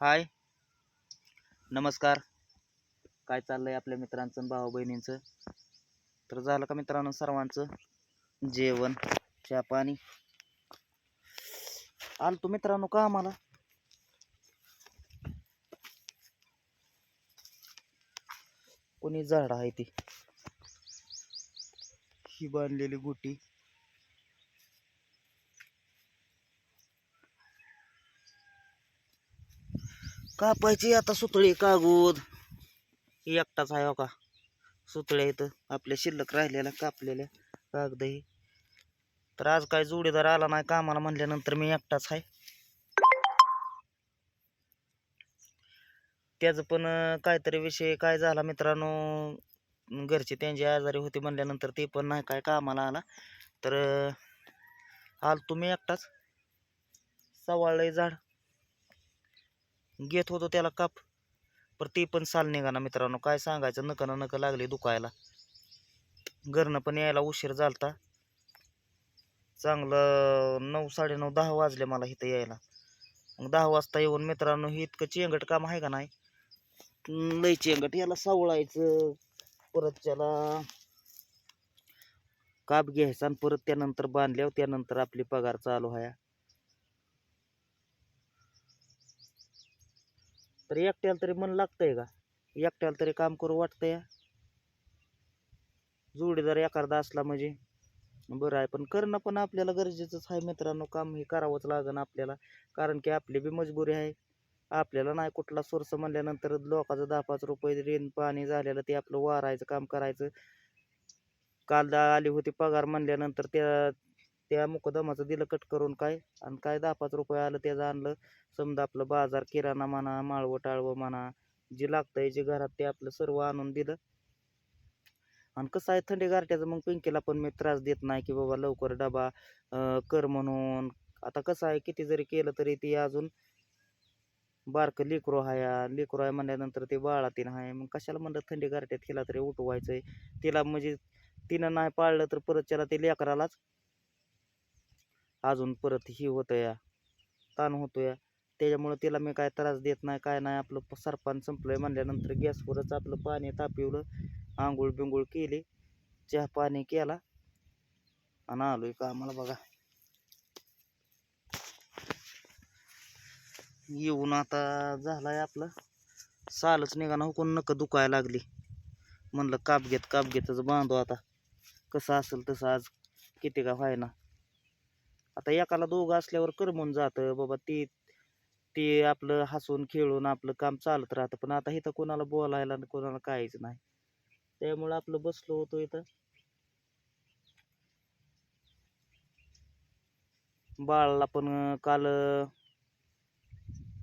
हाय. नमस्कार. काय चाललंय आपल्या मित्रांचं आणि भाऊ बहिणींचं? तर झालं का मित्रांनो सर्वांचं? जेवण चहा पाणी. आलतो मित्रांनो का आम्हाला? कोणी झाड आहे ती? ही बांधलेली गुटी. कापायची आता सुतळी कागूद. ही एकटाच आहे हो का? सुतळ्या इथं आपल्या शिल्लक राहिलेल्या कापलेल्या कागदही. तर आज काय जोडीदार आला नाही कामाला म्हणल्यानंतर मी एकटाच आहे. त्याचं पण काहीतरी विषय काय झाला मित्रांनो घरचे त्यांची आजारी होते म्हणल्यानंतर ते पण नाही काय कामाला आला. तर आल तुम्ही एकटाच. सवाळलंय झाड. घेत होतो त्याला काप. पर ते पण साल निघाना मित्रांनो काय सांगायचं? नकं ना नक लागले दुखायला. घरनं पण यायला उशीर झालता. चांगलं नऊ साडेनऊ दहा वाजले मला इथं यायला. मग दहा वाजता येऊन मित्रांनो हे इतकं चेंगट काम आहे का नाही? लय चेंगट. याला सावळायचं परत त्याला काप घ्यायचा आणि परत त्यानंतर बांधल्यावर त्यानंतर आपली पगार चालू आहे तर एकट्याला तरी मन लागतंय का? एकट्याला तरी काम करू वाटतंय? जोडीदार एखादा असला म्हणजे? बरं आहे पण करणं पण आपल्याला गरजेचंच आहे मित्रांनो. काम हे करावंच लागन आपल्याला. कारण की आपली बी मजबुरी आहे. आपल्याला नाही कुठला सोर्स म्हणल्यानंतर लोकांचं दहा पाच रुपये रेन पाणी झालेलं ते आपलं वारायचं काम करायचं. काल आली होती पगार म्हणल्यानंतर त्या त्या मुकदमाचं दिलं कट करून काय आणि काय दहा पाच रुपये आलं त्याचं आणलं. समजा आपलं बाजार किराणा म्हणा माळवं टाळवं म्हणा जे लागतंय जे घरात ते आपलं सर्व आणून दिलं. आणि कसं आहे थंडी गारट्याचं मग पिंकीला पण मी त्रास देत नाही की बाबा लवकर डबा कर म्हणून. आता कसं आहे किती जरी केलं तरी ती अजून बारकं लेकरू आहे लेकरू आहे म्हणल्यानंतर ते बाळातीन आहे मग कशाला म्हणलं थंडी गारट्यात तिला तरी उठवायचं आहे तिला म्हणजे तिनं नाही पाळलं तर परत त्याला ते लेकरालाच अजून परत ही होतं या ताण होतो या त्याच्यामुळं तिला मी काय त्रास देत नाही काय नाही. आपलं सरपान संपलं संपलंय म्हणल्यानंतर गॅसवरच आपलं पाणी तापिवलं आंघोळ बिंघोळ केली चहा पाणी केला आणि आलोय का आम्हाला बघा. येऊन आता झालाय आपलं. सालच निघाना हुकून नक दुखायला लागली. म्हणलं काप घेत काप घेतच बांधू आता. कसं असेल तसं आज किती का व्हायना. आता एकाला दोघं असल्यावर करमून जातं बाबा ती ते आपलं हसून खेळून आपलं काम चालत राहतं. पण आता इथं कोणाला बोलायला आणि कोणाला काहीच नाही. त्यामुळं आपलं बसलो होतो इथं. बाळाला पण काल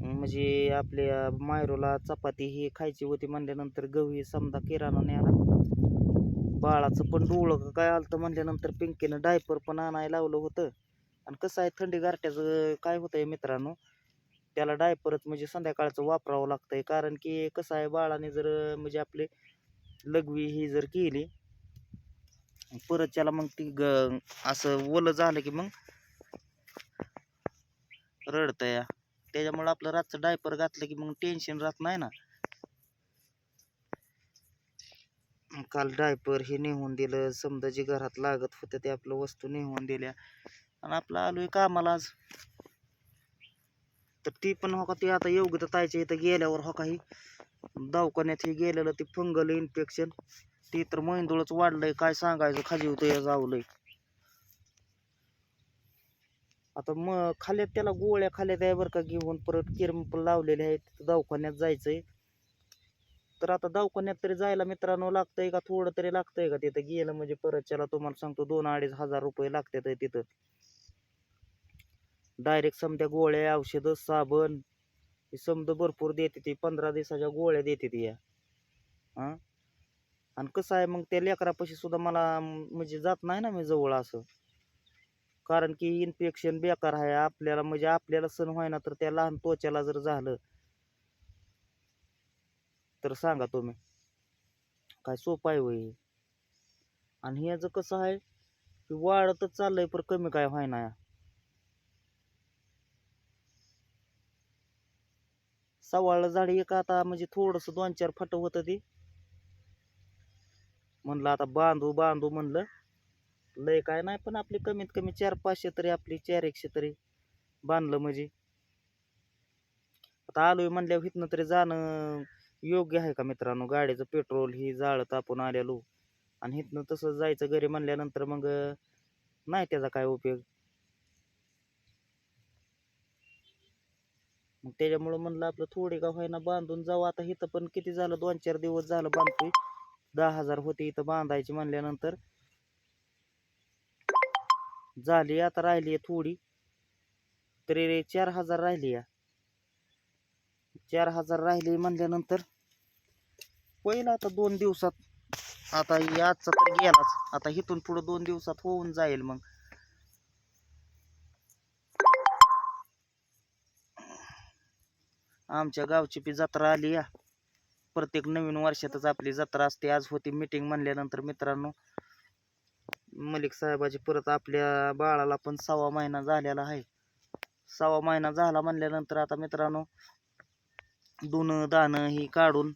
म्हणजे आपल्या मायरोला चपाती ही खायची होती म्हणल्यानंतर गहू समजा किराणा न्याला बाळाचं पण डोळं काय आलतं म्हणल्यानंतर पिंकीनं डायपर पण आणायला लावलं होतं. आणि कसं आहे थंडी गारट्याचं काय होतंय मित्रांनो त्याला डायपरच म्हणजे संध्याकाळचं वापरावं लागतंय. कारण की कसं आहे बाळाने जर म्हणजे आपले लघवी ही जर केली परत त्याला मग ती ग असं ओलं झालं की मग रडतं या त्याच्यामुळं आपलं रातचं डायपर घातलं की मग टेन्शन राहत नाही ना. काल डायपर हे नेहून दिलं. समजा जे घरात लागत होतं ते आपलं वस्तू नेहून दिल्या. आणि आपलं आलोय कामाला आज. तर ती पण हो का ती आता योग्य तायच्या इथं गेल्यावर हो काही दवाखान्यात हे गेलेलं ते फंगल इन्फेक्शन ती तर मैंदूळच वाढलंय काय सांगायचं खाली होतं या जावलंय. आता मग खाल्यात त्याला गोळ्या खाल्यात आहे बरं का घेऊन परत किरम पण लावलेले आहेत दवाखान्यात जायचंय. तर आता दवाखान्यात तरी जायला मित्रांनो लागतंय का थोडं तरी लागतंय का तिथं गेलं म्हणजे परत त्याला तुम्हाला सांगतो दोन अडीच हजार रुपये लागतात तिथं. डायरेक्ट समजा गोळ्या औषधं साबण हे समजा भरपूर देते ती पंधरा दिवसाच्या गोळ्या देते ती या. हां आणि कसं आहे मग त्या लेकरापाशी सुद्धा मला म्हणजे जात नाही ना मी जवळ असं. कारण की इन्फेक्शन बेकार आहे आपल्याला म्हणजे आपल्याला सण व्हायना तर त्या लहान त्वचाला जर झालं तर सांगा तुम्ही काय सोपं आहे वय आणि ह्याचं कसं आहे की वाढतच चाललंय पण कमी काय व्हायना सवाळलं झाड एक आता म्हणजे थोडंसं दोन चार फट होतं ते. म्हणलं आता बांधू बांधू म्हणलं. लय काय नाही पण आपली कमीत कमी चार पाचशे तरी आपली चार एकशे तरी बांधलं म्हणजे. आता आलोय म्हणल्यावर इथनं तरी जाणं योग्य आहे का मित्रांनो? गाडीचं पेट्रोल ही जाळं तापून आलेलो. आणि इथनं तसं जायचं घरी म्हणल्यानंतर मग नाही त्याचा काय उपयोग? मग त्याच्यामुळं म्हणलं आपलं थोडे का होईना बांधून जाऊ. आता इथं पण किती झालं? दोन चार दिवस झालं बांधतोय. दहा हजार होते इथं बांधायची म्हणल्यानंतर. झाली आता राहिली आहे थोडी. तरी चार हजार राहिली या. चार हजार राहिली म्हणल्यानंतर. पहिला आता दोन दिवसात. आता हे आजचा तर गेलाच. आता इथून पुढं दोन दिवसात होऊन जाईल मग. आमच्या गावची पी जत्रा आली या. प्रत्येक नवीन वर्षातच आपली जत्रा असते. आज होती मीटिंग म्हणल्यानंतर मित्रांनो मलिक साहेबाची परत आपल्या बाळाला पण सव्वा महिना झालेला आहे. सव्वा महिना झाला म्हणल्यानंतर आता मित्रांनो दोन दाणं ही काढून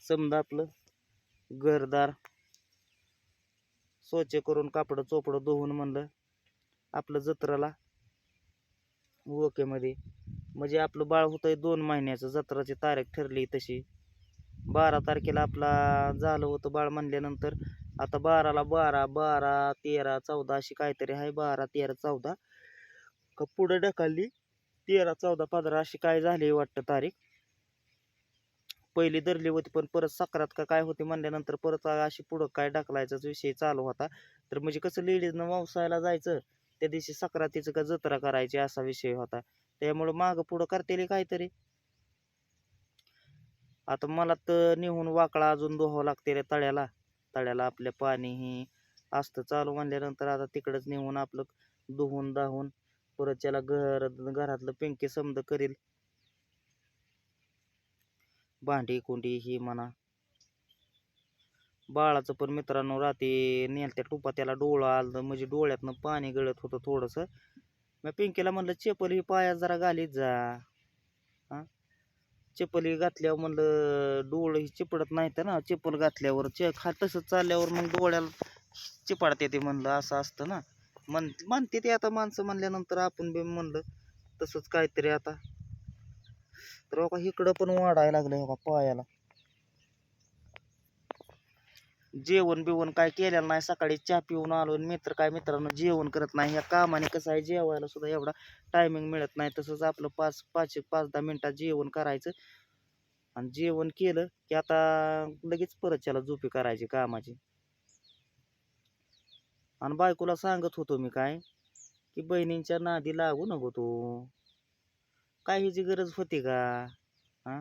समजा आपलं घरदार स्वच्छ करून कापडं चोपडं धुवून म्हणलं आपलं जत्राला ओकेमध्ये म्हणजे आपलं बाळ होतंय दोन महिन्याचं जत्राची तारीख ठरली तशी. बारा तारखेला आपला झालं होतं बाळ म्हणल्यानंतर आता बाराला बारा बारा तेरा चौदा अशी काहीतरी आहे बारा तेरा चौदा. का पुढं ढकलली तेरा चौदा पंधरा अशी काय झाली वाटतं तारीख? पहिली धरली होती पण परत सक्रात का काय होती म्हणल्यानंतर परत अशी पुढं काय ढकलायचाच विषय चालू होता. तर म्हणजे कसं लेडीजनं व्यवसायाला जायचं त्या दिवशी सक्रातीचं का जत्रा करायची असा विषय होता. त्यामुळं मागं पुढं करतेली काहीतरी. आता मला तर नेहून वाकडा अजून धुवावं लागते रे तळ्याला. तळ्याला आपल्या पाणी ही असतं चालू म्हणल्यानंतर आता तिकडंच नेहून आपलं धुवून दाहून परत त्याला घर घरातलं पिंकी समद करील. भांडी कुंडी ही म्हणा. बाळाचं पण मित्रांनो रात्री नेलत्या टुपा त्याला डोळा आलं म्हणजे डोळ्यातनं पाणी गळत होतं थोडंसं. मी पिंकीला म्हणलं चप्पल ही जरा घालीत जा. हां? चप्पल ही घातल्यावर म्हणलं डोळ ही चिपडत नाही तर ना. चप्पल घातल्यावर चे खा तसं चालल्यावर मग डोळ्याला चिपाडते ते म्हणलं असं असतं ना. म्हण म्हणते ते आता माणसं म्हणल्यानंतर आपण बी म्हणलं तसंच काहीतरी आता. तर बघा इकडं पण वाढायला लागलं बघा पायाला. जेवण बिवण काय केलेलं नाही. सकाळी चहा पिऊन आलो मित्र काय मित्रांनो जेवण करत नाही. या कामाने कसं आहे जेवायला सुद्धा एवढा टायमिंग मिळत नाही. तसंच आपलं पाच पाच पाच दहा मिनटात जेवण करायचं. आणि जेवण केलं की आता लगेच परत त्याला झोपी करायची कामाची. आणि बायकोला सांगत होतो मी काय की बहिणींच्या नादी लागू नको तू. काय ह्याची गरज होती का? हा?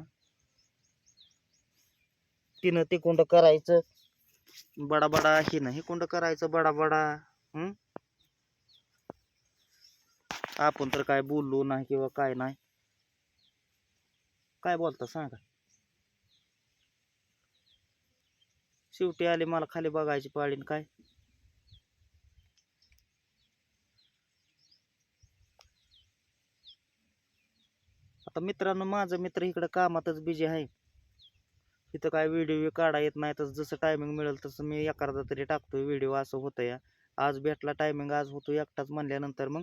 तिनं ते कोणतं करायचं? बडा बडा हे नाही कुंड करायचं? बडा बडा हम्म आपण तर काय बोललो नाही किंवा काय नाही. काय बोलता सांगा. शेवटी आले मला खाली बघायची पाळीन काय? आता मित्रांनो माझं मित्र इकडं कामातच बिझी आहे. इथं काय व्हिडिओ काढा येत नाही तसं जसं टायमिंग मिळेल तसं मी एखादा तरी टाकतोय व्हिडिओ असं होतं या आज भेटला टायमिंग आज होतो एकटाच म्हणल्यानंतर मग.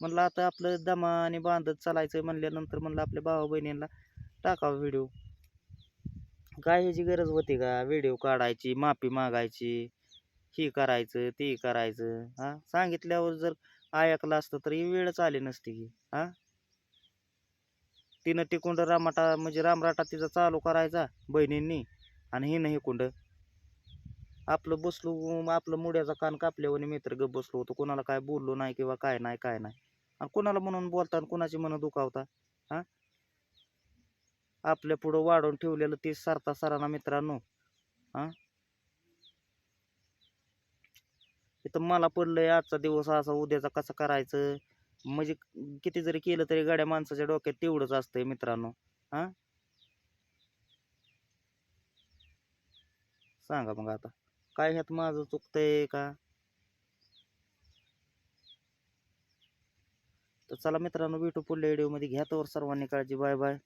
म्हणलं आता आपलं दमाने बांधत चालायचं म्हणल्यानंतर म्हणलं आपल्या भावा बहिणींना टाकावा व्हिडिओ. काय ह्याची गरज होती का? व्हिडिओ काढायची माफी मागायची ही करायचं ती करायचं हां? सांगितल्यावर जर ऐकलं असतं तर ही वेळच आली नसती की हां? तिनं ते कुंड रामाटा म्हणजे रामराटा तिचा चालू करायचा बहिणींनी आणि हिनं हे कुंड आपलं बसलो आपलं मुड्याचा कान कापल्यावर मित्र गप बसलो होतो. कोणाला काय बोललो नाही किंवा काय नाही काय नाही. आणि कोणाला म्हणून बोलता आणि कोणाची मन दुखावता? हा? आपल्या पुढं वाढवून ठेवलेलं ते सारता सरांना मित्रांनो. हा? इथं मला पडलंय आजचा दिवस असा उद्याचा कसा करायचं? म्हणजे किती जरी केलं तरी गाड्या माणसाच्या डोक्यात तेवढंच असतंय मित्रांनो. हा? सांगा मग आता. काय ह्यात माझं चुकतंय का? तर चला मित्रांनो भेटू पुढल्या व्हिडिओमध्ये घ्या तर सर्वांनी काळजी. Bye bye.